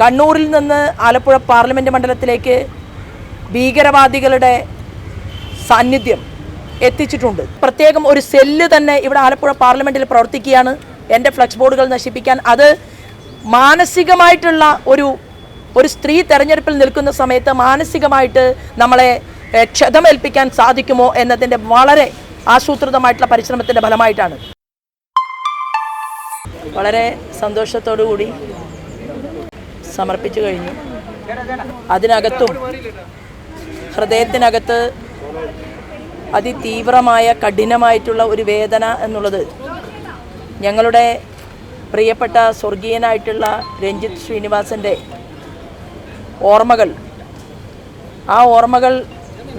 കണ്ണൂരിൽ നിന്ന് ആലപ്പുഴ പാർലമെന്റ് മണ്ഡലത്തിലേക്ക് ഭീകരവാദികളുടെ സാന്നിധ്യം എത്തിച്ചിട്ടുണ്ട്. പ്രത്യേകം ഒരു സെല്ല് തന്നെ ഇവിടെ ആലപ്പുഴ പാർലമെന്റിൽ പ്രവർത്തിക്കുകയാണ്. എന്റെ ഫ്ലക്സ് ബോർഡുകൾ നശിപ്പിക്കാൻ. അത് മാനസികമായിട്ടുള്ള ഒരു ഒരു സ്ത്രീ തെരഞ്ഞെടുപ്പിൽ നിൽക്കുന്ന സമയത്ത് മാനസികമായിട്ട് നമ്മളെ ക്ഷതമേൽപ്പിക്കാൻ സാധിക്കുമോ എന്നതിന്റെ വളരെ ആസൂത്രിതമായിട്ടുള്ള പരിശ്രമത്തിന്റെ ഫലമായിട്ടാണ്. വളരെ സന്തോഷത്തോടു കൂടി സമർപ്പിച്ചു കഴിഞ്ഞു. അതിനകത്തും ഹൃദയത്തിനകത്ത് അതിതീവ്രമായ കഠിനമായിട്ടുള്ള ഒരു വേദന എന്നുള്ളത് ഞങ്ങളുടെ പ്രിയപ്പെട്ട സ്വർഗീയനായിട്ടുള്ള രഞ്ജിത്ത് ശ്രീനിവാസന്റെ ഓർമ്മകൾ. ആ ഓർമ്മകൾ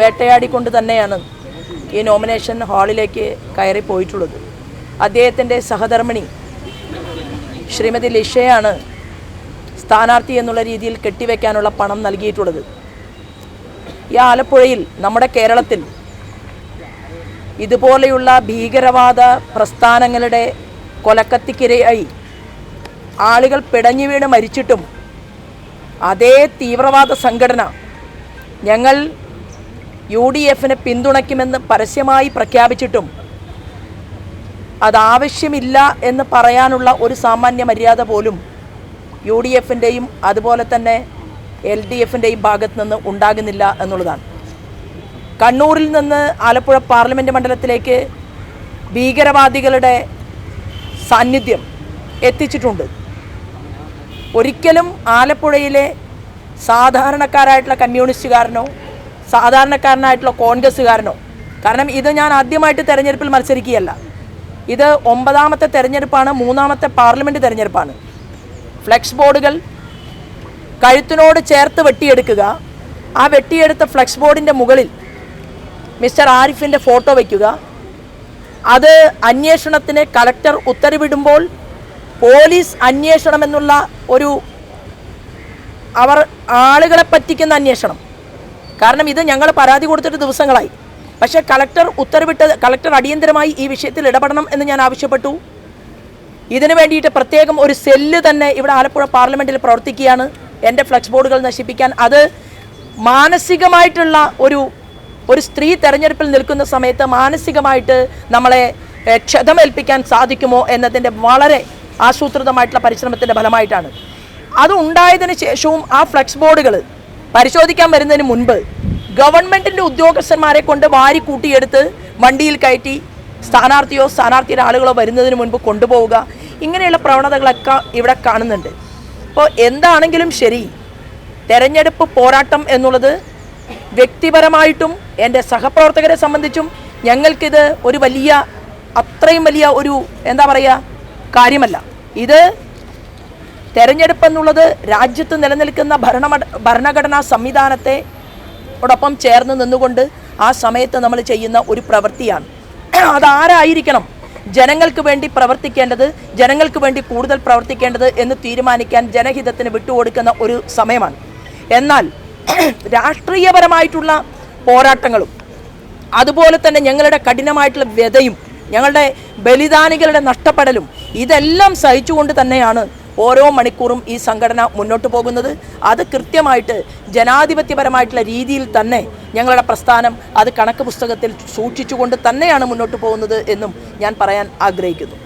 വേട്ടയാടിക്കൊണ്ട് തന്നെയാണ് ഈ നോമിനേഷൻ ഹാളിലേക്ക് കയറി പോയിട്ടുള്ളത്. അദ്ദേഹത്തിന്റെ സഹധർമ്മിണി ശ്രീമതി ലിഷയാണ് സ്ഥാനാർത്ഥി എന്നുള്ള രീതിയിൽ കെട്ടിവെക്കാനുള്ള പണം നൽകിയിട്ടുള്ളത്. ഈ ആലപ്പുഴയിൽ നമ്മുടെ കേരളത്തിൽ ഇതുപോലെയുള്ള ഭീകരവാദ പ്രസ്ഥാനങ്ങളുടെ കൊലക്കത്തിക്കിരയായി ആളുകൾ പിടഞ്ഞു വീണ് മരിച്ചിട്ടും അതേ തീവ്രവാദ സംഘടന ഞങ്ങൾ യു ഡി എഫിനെ പിന്തുണയ്ക്കുമെന്ന് പരസ്യമായി പ്രഖ്യാപിച്ചിട്ടും അതാവശ്യമില്ല എന്ന് പറയാനുള്ള ഒരു സാമാന്യ മര്യാദ പോലും യു ഡി എഫിന്റെയും അതുപോലെ തന്നെ എൽ ഡി എഫിന്റെയും ഭാഗത്ത് നിന്ന് ഉണ്ടാകുന്നില്ല എന്നുള്ളതാണ്. കണ്ണൂരിൽ നിന്ന് ആലപ്പുഴ പാർലമെന്റ് മണ്ഡലത്തിലേക്ക് ഭീകരവാദികളുടെ സാന്നിധ്യം എത്തിച്ചിട്ടുണ്ട്. ഒരിക്കലും ആലപ്പുഴയിലെ സാധാരണക്കാരായിട്ടുള്ള കമ്മ്യൂണിസ്റ്റുകാരനോ സാധാരണക്കാരനായിട്ടുള്ള കോൺഗ്രസ്സുകാരനോ കാരണം ഇത് ഞാൻ ആദ്യമായിട്ട് തെരഞ്ഞെടുപ്പിൽ മത്സരിക്കുകയല്ല. ഇത് ഒമ്പതാമത്തെ തെരഞ്ഞെടുപ്പാണ് മൂന്നാമത്തെ പാർലമെന്റ് തെരഞ്ഞെടുപ്പാണ്. ഫ്ലെക്സ് ബോർഡുകൾ കഴുത്തിനോട് ചേർത്ത് വെട്ടിയെടുക്കുക. ആ വെട്ടിയെടുത്ത ഫ്ലെക്സ് ബോർഡിന്റെ മുകളിൽ മിസ്റ്റർ ആരിഫിന്റെ ഫോട്ടോ വയ്ക്കുക അത് അന്വേഷണത്തിന് കളക്ടർ ഉത്തരവിടുമ്പോൾ പോലീസ് അന്വേഷണം എന്നുള്ള ഒരു അവർ ആളുകളെ പറ്റിക്കുന്ന അന്വേഷണം. കാരണം ഇത് ഞങ്ങൾ പരാതി കൊടുത്തിട്ട് ദിവസങ്ങളായി. പക്ഷേ കളക്ടർ ഉത്തരവിട്ട് കളക്ടർ അടിയന്തരമായി ഈ വിഷയത്തിൽ ഇടപെടണം എന്ന് ഞാൻ ആവശ്യപ്പെട്ടു. ഇതിനു വേണ്ടിയിട്ട് പ്രത്യേകം ഒരു സെല്ല് തന്നെ ഇവിടെ ആലപ്പുഴ പാർലമെന്റിൽ പ്രവർത്തിക്കുകയാണ്. എന്റെ ഫ്ലക്സ് ബോർഡുകൾ നശിപ്പിക്കാൻ. അത് മാനസികമായിട്ടുള്ള ഒരു ഒരു സ്ത്രീ തെരഞ്ഞെടുപ്പിൽ നിൽക്കുന്ന സമയത്ത് മാനസികമായിട്ട് നമ്മളെ ക്ഷതമേൽപ്പിക്കാൻ സാധിക്കുമോ എന്നതിന്റെ വളരെ ആസൂത്രിതമായിട്ടുള്ള പരിശ്രമത്തിന്റെ ഫലമായിട്ടാണ്. അത് ഉണ്ടായതിനു ശേഷവും ആ ഫ്ലക്സ് ബോർഡുകൾ പരിശോധിക്കാൻ വരുന്നതിന് മുൻപ് ഗവൺമെന്റിന്റെ ഉദ്യോഗസ്ഥന്മാരെ കൊണ്ട് വാരി കൂട്ടിയെടുത്ത് വണ്ടിയിൽ കയറ്റി സ്ഥാനാർത്ഥിയോ സ്ഥാനാർത്ഥിയുടെ ആളുകളോ വരുന്നതിന് മുൻപ് കൊണ്ടുപോവുക. ഇങ്ങനെയുള്ള പ്രവണതകളൊക്കെ ഇവിടെ കാണുന്നുണ്ട്. അപ്പോൾ എന്താണെങ്കിലും ശരി തെരഞ്ഞെടുപ്പ് പോരാട്ടം എന്നുള്ളത് വ്യക്തിപരമായിട്ടും എന്റെ സഹപ്രവർത്തകരെ സംബന്ധിച്ചും ഞങ്ങൾക്കിത് ഒരു വലിയ അത്രയും വലിയ ഒരു എന്താ പറയുക കാര്യമല്ല. ഇത് തെരഞ്ഞെടുപ്പ് എന്നുള്ളത് രാജ്യത്ത് നിലനിൽക്കുന്ന ഭരണ ഭരണഘടനാ സംവിധാനത്തെ ഓടൊപ്പം ചേർന്ന് നിന്നുകൊണ്ട് ആ സമയത്ത് നമ്മൾ ചെയ്യുന്ന ഒരു പ്രവൃത്തിയാണ്. അതാരായിരിക്കണം ജനങ്ങൾക്ക് വേണ്ടി പ്രവർത്തിക്കേണ്ടത് ജനങ്ങൾക്ക് വേണ്ടി കൂടുതൽ പ്രവർത്തിക്കേണ്ടത് എന്ന് തീരുമാനിക്കാൻ ജനഹിതത്തിന് വിട്ടുകൊടുക്കുന്ന ഒരു സമയമാണ്. എന്നാൽ രാഷ്ട്രീയപരമായിട്ടുള്ള പോരാട്ടങ്ങളും അതുപോലെ തന്നെ ഞങ്ങളുടെ കഠിനമായിട്ടുള്ള വ്യതയും ഞങ്ങളുടെ ബലിദാനികളുടെ നഷ്ടപ്പെടലും ഇതെല്ലാം സഹിച്ചുകൊണ്ട് തന്നെയാണ് ഓരോ മണിക്കൂറും ഈ സംഘടന മുന്നോട്ട് പോകുന്നത്. അത് കൃത്യമായിട്ട് ജനാധിപത്യപരമായിട്ടുള്ള രീതിയിൽ തന്നെ ഞങ്ങളുടെ പ്രസ്ഥാനം അത് കണക്ക് പുസ്തകത്തിൽ സൂക്ഷിച്ചുകൊണ്ട് തന്നെയാണ് മുന്നോട്ട് പോകുന്നത് എന്നും ഞാൻ പറയാൻ ആഗ്രഹിക്കുന്നു.